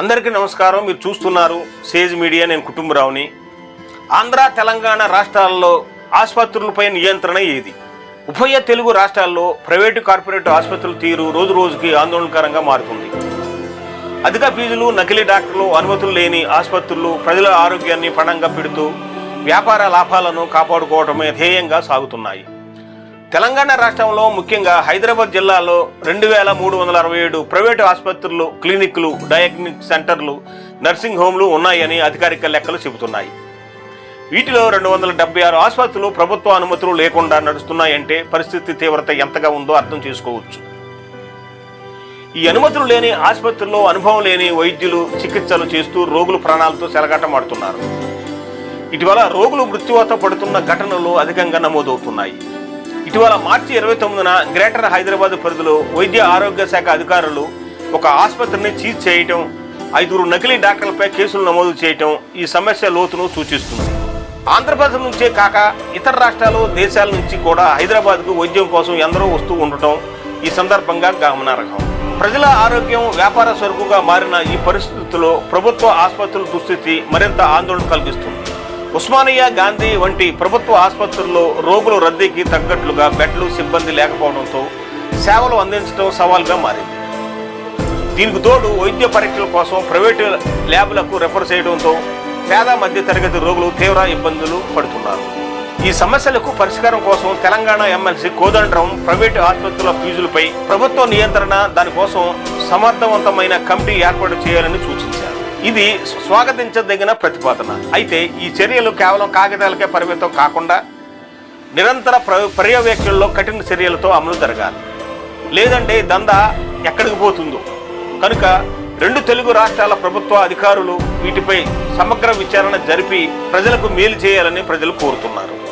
అందరికీ నమస్కారం. మీరు చూస్తున్నారు సేజ్ మీడియా. నేను కుటుంబరావుని. ఆంధ్ర తెలంగాణ రాష్ట్రాల్లో ఆసుపత్రులపై నియంత్రణ ఏది? ఉభయ తెలుగు రాష్ట్రాల్లో ప్రైవేటు కార్పొరేట్ ఆసుపత్రుల తీరు రోజు రోజుకి ఆందోళనకరంగా మారుతుంది. అధిక ఫీజులు నకిలీ డాక్టర్లు అనుమతులు లేని ఆసుపత్రులు ప్రజల ఆరోగ్యాన్ని పణంగా పెడుతూ వ్యాపార లాభాలను కాపాడుకోవడమే ధ్యేయంగా సాగుతున్నాయి. తెలంగాణ రాష్ట్రంలో ముఖ్యంగా హైదరాబాద్ జిల్లాలో రెండు వేల మూడు వందల అరవై ఏడు ప్రైవేటు ఆసుపత్రులు క్లినిక్లు డయాగ్నిక్ సెంటర్లు నర్సింగ్ హోమ్లు ఉన్నాయని అధికారిక లెక్కలు చెబుతున్నాయి. వీటిలో రెండు వందల డెబ్బై ఆరు ఆసుపత్రులు ప్రభుత్వ అనుమతులు లేకుండా నడుస్తున్నాయంటే పరిస్థితి తీవ్రత ఎంతగా ఉందో అర్థం చేసుకోవచ్చు. ఈ అనుమతులు లేని ఆసుపత్రుల్లో అనుభవం లేని వైద్యులు చికిత్సలు చేస్తూ రోగులు ప్రాణాలతో సెలగాటమాడుతున్నారు ఇటీవల రోగులు మృత్యువాత పడుతున్న ఘటనలు అధికంగా నమోదవుతున్నాయి. ఇటీవల మార్చి ఇరవై తొమ్మిదిన గ్రేటర్ హైదరాబాద్ పరిధిలో వైద్య ఆరోగ్య శాఖ అధికారులు ఒక ఆసుపత్రిని చీజ్ చేయటం ఐదుగురు నకిలీ డాక్టర్లపై కేసులు నమోదు చేయటం ఈ సమస్య లోతును సూచిస్తుంది. ఆంధ్రప్రదేశ్ నుంచే కాక ఇతర రాష్ట్రాలు దేశాల నుంచి కూడా హైదరాబాద్కు వైద్యం కోసం ఎందరో వస్తూ ఉండటం ఈ సందర్భంగా గమనార్హం. ప్రజల ఆరోగ్యం వ్యాపార సరుకుగా మారిన ఈ పరిస్థితుల్లో ప్రభుత్వ ఆసుపత్రుల దుస్థితి మరింత ఆందోళన కలిగిస్తుంది. ఉస్మానియా గాంధీ వంటి ప్రభుత్వ ఆసుపత్రుల్లో రోగుల రద్దీకి తగ్గట్లుగా బెడ్లు సిబ్బంది లేకపోవడంతో సేవలు అందించడం సవాల్గా మారింది. దీనికి తోడు వైద్య పరీక్షల కోసం ప్రైవేటు ల్యాబ్లకు రెఫర్ చేయడంతో పేద మధ్య తరగతి రోగులు తీవ్ర ఇబ్బందులు పడుతున్నారు. ఈ సమస్యలకు పరిష్కారం కోసం తెలంగాణ ఎమ్మెల్సీ కోదండరాం ప్రైవేటు ఆసుపత్రుల ఫీజులపై ప్రభుత్వ నియంత్రణ దానికోసం సమర్థవంతమైన కమిటీ ఏర్పాటు చేయాలని సూచించారు. ఇది స్వాగతించదగిన ప్రతిపాదన. అయితే ఈ చర్యలు కేవలం కాగితాలకే పరిమితం కాకుండా నిరంతర ప్ర- పర్యవేక్షణలో కఠిన చర్యలతో అమలు జరగాలి. లేదంటే దందా ఎక్కడికి పోతుందో. కనుక రెండు తెలుగు రాష్ట్రాల ప్రభుత్వ అధికారులు వీటిపై సమగ్ర విచారణ జరిపి ప్రజలకు మేలు చేయాలని ప్రజలు కోరుతున్నారు.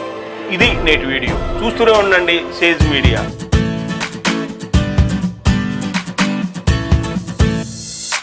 ఇది నేటి వీడియో. చూస్తూనే ఉండండి సేజ్ మీడియా.